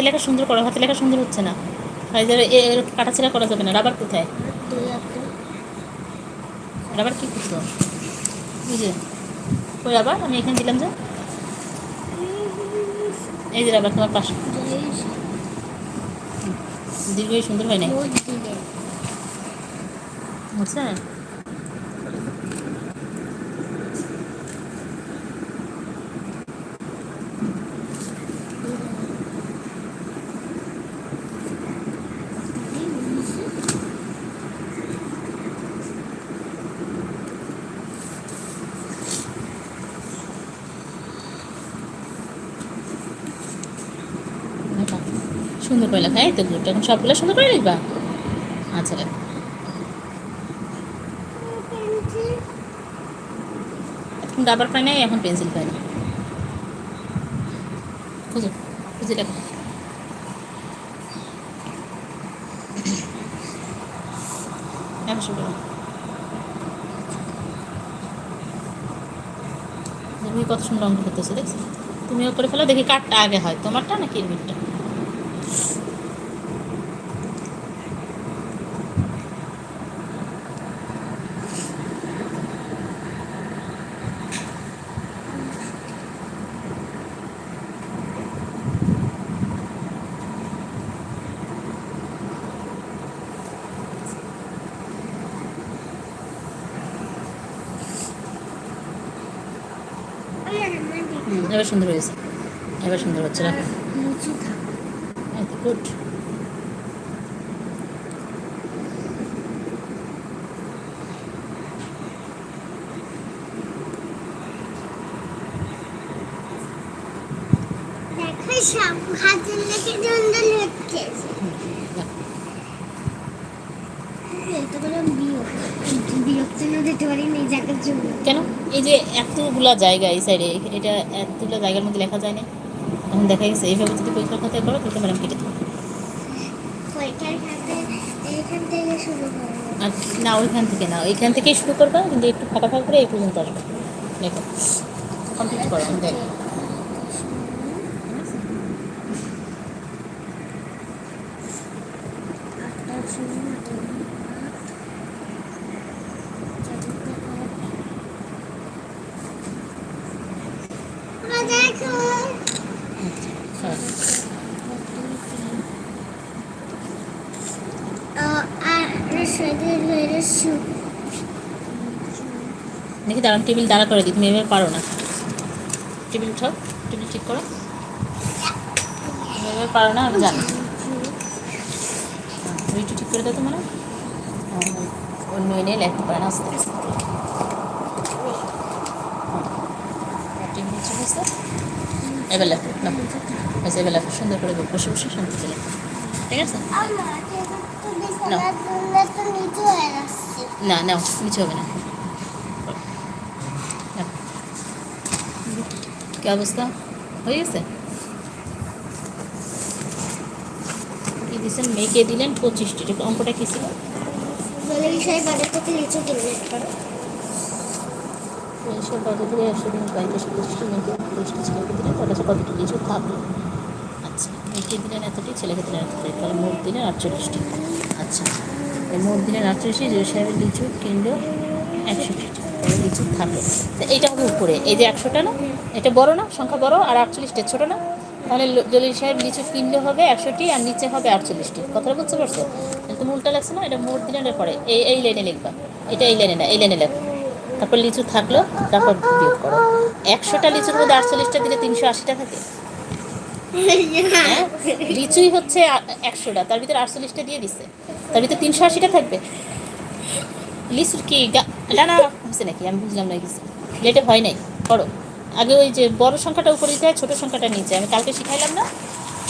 হাতে লেখা সুন্দর করো হাতে লেখা সুন্দর হচ্ছে না। কাটাছেড়া করা যাবে না রাবার কোথায়? রাবার কি এই যে ওই রাবার আমি এখানে দিলাম যে। এই যে রাবার তোমার পাশে। দীর্ঘ সুন্দর হয় নাই। বুঝছে লেখা। সুন্দর করে লেখা, এই তো গুড এখন সবগুলো সুন্দর করে লিখবা? আচ্ছা লেখা এখন রাবার পাই নাই, এখন পেন্সিল পাই না খুঁজো, খুঁজে লেখো তুমি কত সুন্দর অঙ্ক করতেছো, দেখছ। তুমিও করে ফেলো, দেখি কারটা আগে হয়, তোমারটা নাকি এরমিটটা এবার সুন্দর হয়েছে। এবার সুন্দর হচ্ছে রাখো। গুড হাতের লেখে সুন্দর হচ্ছে এত করে বিরক্ত বিরক্ত না পারি এই জায়গার জন্য। কেন? এই যে এতগুলা জায়গা এই সাইডে এটা এতগুলো জায়গার মধ্যে লেখা যায় না? এখন দেখা গেছে এইভাবে যদি পরীক্ষার খাতায় করো তাহলে ম্যাডাম কেটে দেবো। পরীক্ষার থেকে শুরু আর না ওইখান থেকে না ওইখান থেকেই শুরু করবা কিন্তু একটু ফাঁকা ফাঁকা করে এই পর্যন্ত আসবে। দেখো কমপ্লিট করো দেখ আটটা শুরু আটটা দেখো হ্যাঁ আর সেদিন মেরে শু দেখি দাঁড়ান, টেবিল দাঁড়া করে দিই। তুমি এভাবে পারো না। টেবিল উঠাও, টেবিল ঠিক করো। এভাবে পারো না, আমি জানি। ওইটা ঠিক করে দাও তো মানে অন্য এনে লেখতে পারে না আস্তে আস্তে। ঠিক আছে এবার লেখো না এবার লেখো, সুন্দর করে বসে বসে শান্তিতে ঠিক আছে? নিচু হয়ে না নাও কিছু হবে না। কি অবস্থা হয়ে গেছে কি দিয়েছেন মেয়েকে দিলেন পঁচিশটি অঙ্কটা কি ছিল বিষয় বাজার থেকে নিচু একশো দিন বাইশশো পঁচিশটি মেয়েকে পঁচিশটি ছেলেকে দিলেন তার কাছে কতটি লিচু থাকল আচ্ছা মেয়েকে দিলেন এতটি ছেলেকে দিলেন এতটি তাহলে মোট দিলেন আটচল্লিশটি আচ্ছা আটচল্লিশটি যে সাহেবের লিচু কিনলো একশো লিচু থাকল তো এইটা হবে উপরে। এই যে একশোটা না, এটা বড় না, সংখ্যা বড়, আর আটচল্লিশটা ছোটো না? তাহলে জলিল সাহেব লিচু কিনলে হবে একশোটি আর নিচে হবে আটচল্লিশটি কথাটা বুঝতে পারছ? তাহলে তুমি উল্টা লাগছে না, এটা মোট দিলেন পরে এই এই লাইনে লিখবা। এটা এই লাইনে না, এই লাইনে লেখো। তারপর লিচু থাকল, তারপর বিয়োগ করো। একশোটা লিচুর মধ্যে আটচল্লিশটা দিলে তিনশো আশিটা থাকে। লিচুই হচ্ছে একশোটা, তার ভিতরে আটচল্লিশটা দিয়ে দিচ্ছে তার ভিতরে তিনশো আশিটা থাকবে। লিচুর কি ডানা হচ্ছে নাকি? আমি বুঝলাম না কিছু। লেটে হয় নাই। করো। আগে ওই যে বড় সংখ্যাটা উপরে দিতে হয়, ছোটো সংখ্যাটা নিচে। আমি কালকে শিখাইলাম না।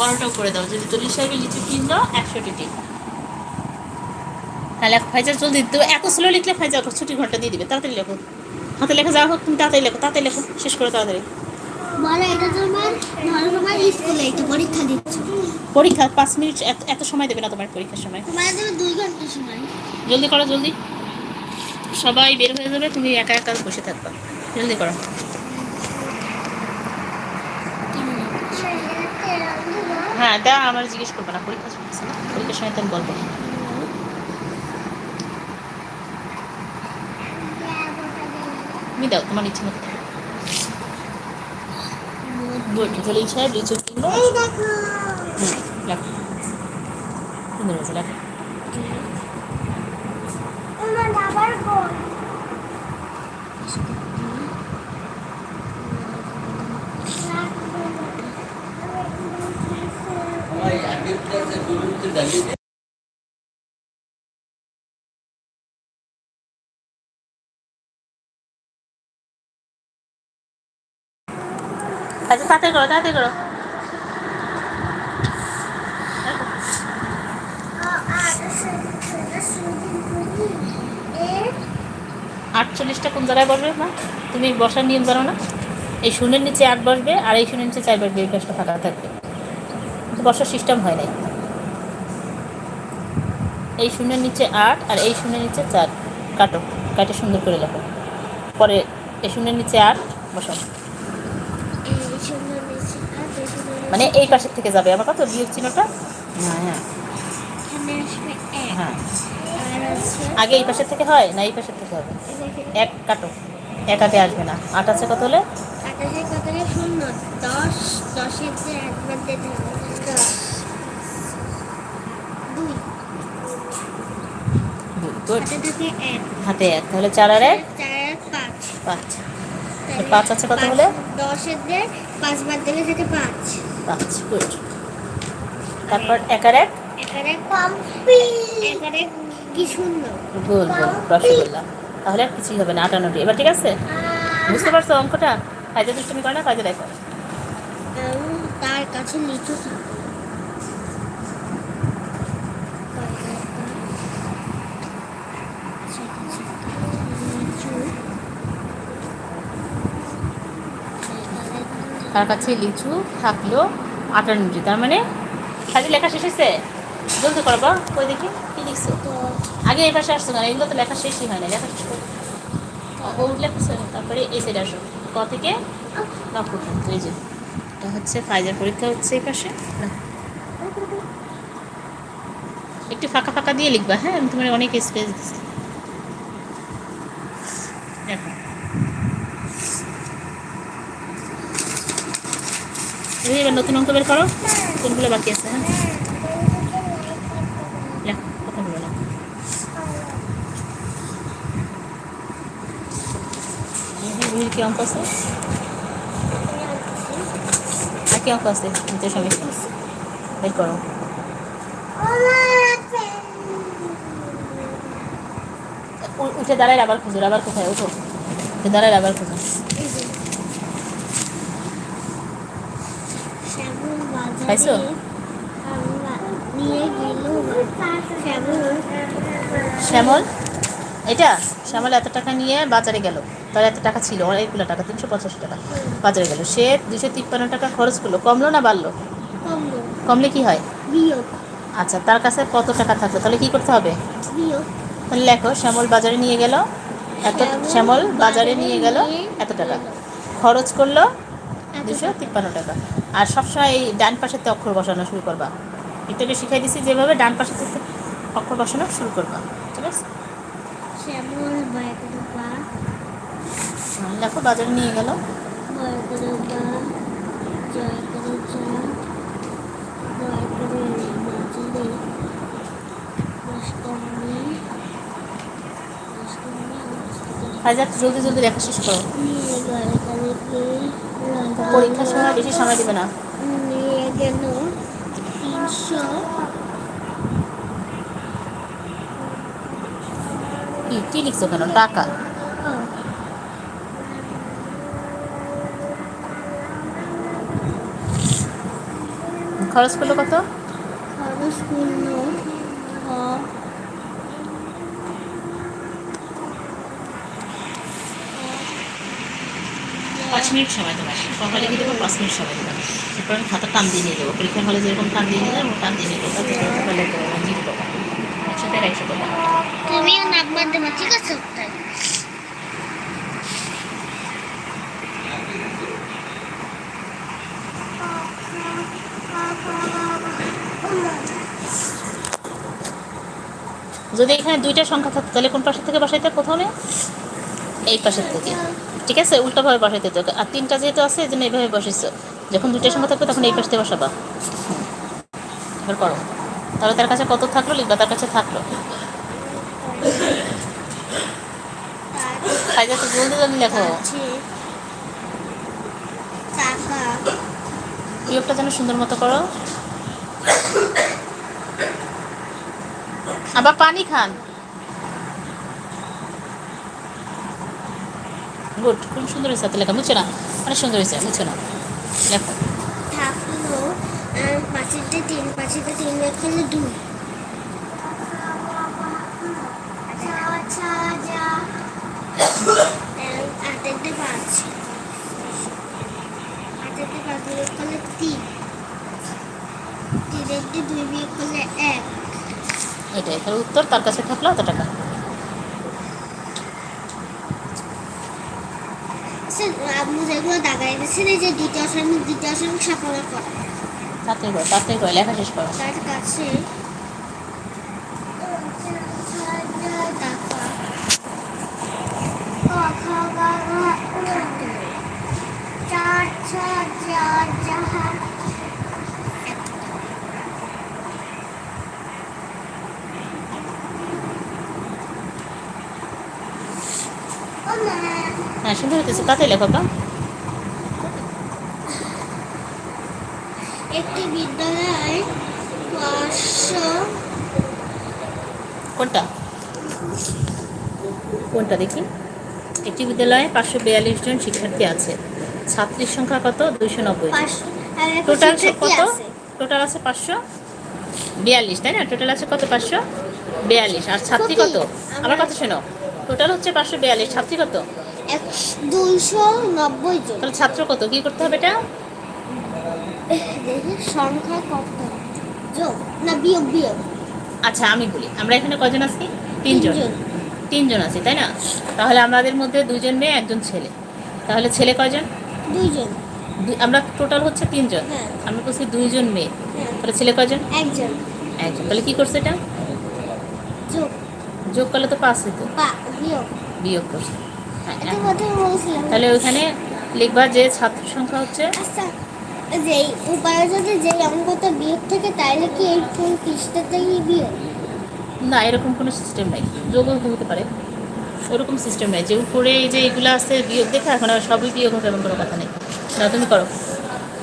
বড়টা উপরে দাও। যদি চল্লিশ সাহেবের লিচু কিনলো, একশোটি দিন তাহলে ফাইজার জলদি তো এত স্লো লিখলে ফাইজার ছুটি ঘণ্টা দিয়ে দিবে। তাড়াতাড়ি লেখো। হাতে লেখা যাওয়া হোক তুমি তাড়াতাড়ি লেখো তাড়াতাড়ি লেখো। শেষ করে তাড়াতাড়ি। বলো এটা তোমার ধরো তোমার স্কুলে এটা পরীক্ষা দিচ্ছ। পরীক্ষা পাঁচ মিনিট এত এত সময় দেবে না তোমার পরীক্ষার সময়? তোমার দেবে দুই ঘণ্টা সময়। জলদি করো জলদি। সবাই বের হয়ে যাবে তুমি একা একা বসে থাকবা। জলদি করো। হ্যাঁ দা আমার জিজ্ঞেস করবে না। পরীক্ষা চলছে না। পরীক্ষার সময় তো আমি বলব। তুমি দাও তোমার ইচ্ছে মতো গুড হলেই সাহেব লিচু কিনবো দেখো সুন্দর হয়েছে আমার তাড়াতাড়ি করো তাড়াতাড়ি করো। আটচল্লিশটা কোন জায়গায় বসবে মা? তুমি বসার নিয়ম জানো না? এই শূন্যের নিচে আট বসবে, আর এই শূন্যের নিচে চার বসবে, এই পাশটা ফাঁকা থাকবে। বসার সিস্টেম হয় নাই। এই শূন্যের নিচে আট, আর এই শূন্যের নিচে চার। কাটো, কাটে সুন্দর করে লেখো। পরে এই শূন্যের নিচে আট, বসাও। মানে এই পাশের থেকে যাবে। আমার কত বিয়োগ চিহ্নটা হ্যাঁ হ্যাঁ। এখানে আসবে এক হ্যাঁ। আগে এই পাশের থেকে হয় না এই পাশের থেকে হবে? এক কাটো। এক আগে আসবে না। আট আছে কত হলে? হাতে এক। তাহলে চার আর এক? পাঁচ। পাঁচ। পাঁচ আছে কত হলে? দশের দিয়ে পাঁচ বাদ দিলে থাকে পাঁচ। পাঁচ গুড তারপর এক? আর এক গোল গোল রসগোল্লা। তাহলে আর কিছুই হবে না আটানোটি এবার ঠিক আছে? বুঝতে পারছ অঙ্কটা? কাজে তুমি করো না? কাজে দেখো। তার কাছে লিচু তার কাছে লিচু থাকল আটান্নটি তার মানে কাজে লেখা শেষ হয়েছে? জলদি করব কই দেখি? কি লিখছো? তো আগে এই পাশে আসছো না, এগুলো তো লেখা শেষই হয় না, লেখা শেষ ও লেখছে, তারপরে এই সাইডে আসো। ক থেকে? নক্ষত্র এই যে। এটা হচ্ছে ফাইজার পরীক্ষা হচ্ছে এই পাশে। একটু ফাঁকা ফাঁকা দিয়ে লিখবা হ্যাঁ আমি তোমার অনেক স্পেস দিচ্ছি। এই এবার নতুন অঙ্ক বের করো কোনগুলো বাকি আছে হ্যাঁ লেখো কথা বলো না রুহির কি অঙ্ক আছে আর কি অঙ্ক আছে নিতে সময় বের করো উ- উঠে দাঁড়ায় আবার খুঁজো আবার কোথায় উঠো উঠে দাঁড়ায় আবার খুঁজো শ্যামল বাজারে খাইছো? শ্যামল? এটা? শ্যামল এত টাকা নিয়ে বাজারে গেল। তার এত টাকা ছিল, অনেকগুলো টাকা, তিনশো পঁচাশি টাকা বাজারে গেল। সে দুশো তিপ্পান্ন টাকা খরচ করল। কমলো না বাড়লো? কমলে কি হয়? আচ্ছা তার কাছে কত টাকা থাকল? তাহলে কি করতে হবে? তাহলে লেখো, শ্যামল বাজারে নিয়ে গেল। এত শ্যামল বাজারে নিয়ে গেল এত টাকা। খরচ করল দুশো। তিপ্পান্ন টাকা। আর সবসময় এই ডান পাশেতে অক্ষর বসানো শুরু করবা। এটাকে শিখাই দিছি যেভাবে ডান পাশে থেকে অক্ষর বসানো শুরু করবা। ঠিক আছে? লেখো বাজারে নিয়ে গেল। বয় করে হাজার জলদি জলদি লেখা শেষ করো। পরীক্ষার সময় বেশি সময় দিবে না। কি কি লিখছো কেন? টাকা? খরচ করল কত? খরচ করল পাঁচ মিনিট সময় তোমার কথা লিখে দেবো? পাঁচ মিনিট সময় দিলাম এরপর আমি খাতা টান দিয়ে নিয়ে দেবো। পরীক্ষার হলে যেরকম টান দিয়ে নিয়ে যাব টান দিয়ে নিয়ে দেবো। জিতবো। একসাথে আর একশো টাকা। তুমিও দেবো ঠিক আছে যদি এখানে দুইটা সংখ্যা থাকতো তাহলে কোন পাশের থেকে বসাইতে? প্রথমে এই পাশের থেকে। ঠিক আছে, উল্টোভাবে বসাইতে তো আর তিনটা যেহেতু আছে, এই এইভাবে বসেছো যখন দুইটা সংখ্যা থাকবে, তখন এই পাশ বসাবা। এবার করো। তাহলে তার কাছে কত থাকল লিখবা? তার কাছে থাকল। যেন সুন্দর মতো করো। আবার পানি খান। গুড খুব সুন্দর হয়েছে হাতে লেখা বুঝছ না? অনেক সুন্দর হয়েছে বুঝছ না? লেখো। পাঁচেরটা তিন পাঁচেরটা তিন দুই। আটেরটা পাঁচ। আটেরটা পাঁচ বিয়োগ করলে তিন। দুই বিয়োগ করলে এক। এটাই উত্তর তার কাছে থাকল অত টাকা। স্যার আপনি যেগুলো দাগাই দিয়েছেন এই যে দ্বিতীয় শ্রেণি দ্বিতীয় শ্রেণি সাফল্য করা তাড়াতাড়ি করো তাড়াতাড়ি করো লেখা শেষ করো। তার কাছে চার চার হ্যাঁ সুন্দর হতেছে তাতে লেখো বা একটি বিদ্যালয় পাঁচশো কোনটা? কোনটা দেখি? একটি বিদ্যালয়ে পাঁচশো বিয়াল্লিশ জন শিক্ষার্থী আছে। ছাত্রীর সংখ্যা কত? দুইশো নব্বই টোটাল কত? টোটাল আছে পাঁচশো বিয়াল্লিশ তাই না? টোটাল আছে কত? পাঁচশো বিয়াল্লিশ। আর ছাত্রী কত? আমার কথা শোনো। টোটাল হচ্ছে পাঁচশো বিয়াল্লিশ। ছাত্রী কত? দুইশো নব্বই জন। তাহলে ছাত্র কত? কি করতে হবে এটা? দেখি সংখ্যা কত? যোগ না বিয়োগ বিয়োগ? আচ্ছা আমি বলি। আমরা এখানে কজন আছি? তিনজন। তিনজন। আছি তাই না? তাহলে আমাদের মধ্যে দুজন মেয়ে একজন ছেলে। তাহলে ছেলে কয়জন? দুইজন। আমরা টোটাল হচ্ছে তিনজন। হ্যাঁ। আমরা বলছি দুইজন মেয়ে। হ্যাঁ। তাহলে ছেলে কয়জন? একজন। একজন। তাহলে কি করছে এটা? যোগ। যোগ করলে তো পাঁচ হতো বিয়োগ। বিয়োগ করছে। হ্যাঁ তাহলে ওইখানে লিখবা যে ছাত্র সংখ্যা হচ্ছে? আচ্ছা যে উপায় যদি যে অঙ্কটা বিয়োগ থেকে তাইলে কি এই ফুল পৃষ্ঠাতেই বিয়োগ? না এরকম কোনো সিস্টেম নাই। যোগও হতে পারে। ওরকম সিস্টেম নাই। যে উপরে এই যে এগুলো আছে বিয়োগ দেখে এখন আর সবই বিয়োগ হবে এমন কোনো কথা নেই। না তুমি করো।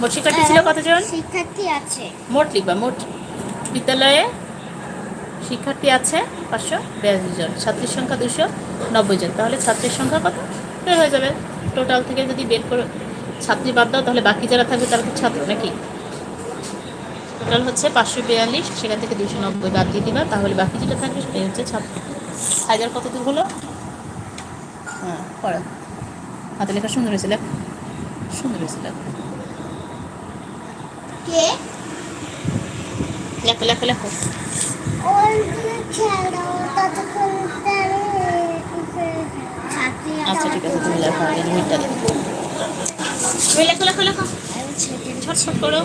মোট শিক্ষার্থী ছিল কতজন? শিক্ষার্থী আছে। মোট লিখবা মোট। বিদ্যালয়ে শিক্ষার্থী আছে পাঁচশো বিয়াল্লিশ জন ছাত্রীর সংখ্যা দুশো নব্বই জন। তাহলে ছাত্রীর সংখ্যা কত? বের হয়ে যাবে। টোটাল থেকে যদি বের করে ছাত্রী বাদ দাও তাহলে বাকি যারা থাকবে তারা তো ছাত্র নাকি? টোটাল হচ্ছে পাঁচশো বিয়াল্লিশ সেখান থেকে দুশো নব্বই বাদ দিয়ে দিবা। তাহলে বাকি যেটা থাকবে সেটাই হচ্ছে ছাত্র। হাজার কত দূর হলো? হ্যাঁ পড়ো। হাতে লেখা সুন্দর হয়েছে লেখো। সুন্দর হয়েছে লেখো। কে? লেখো লেখো। আচ্ছা ঠিক আছে, তুমি লেখো, আমি লিমিটটা দেখো তুমি লেখো লেখো লেখো। ছটফট করো।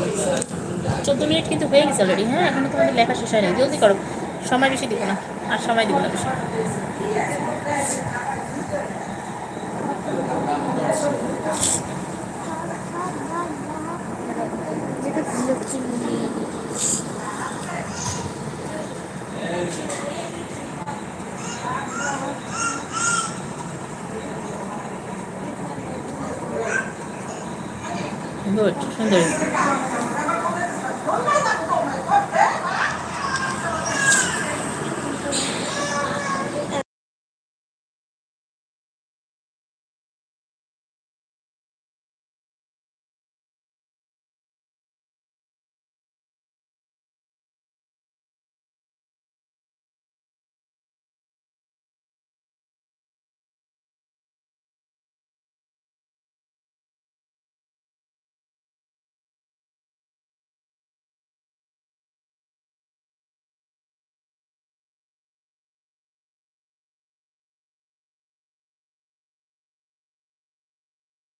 চোদ্দ মিনিট কিন্তু হয়ে গেছে অলরেডি হ্যাঁ? এখনও তোমাদের লেখা শেষ হয়নি। জলদি করো। সময় বেশি দিব না। আর সময় দিব না বেশি। 이거 추천드립니다.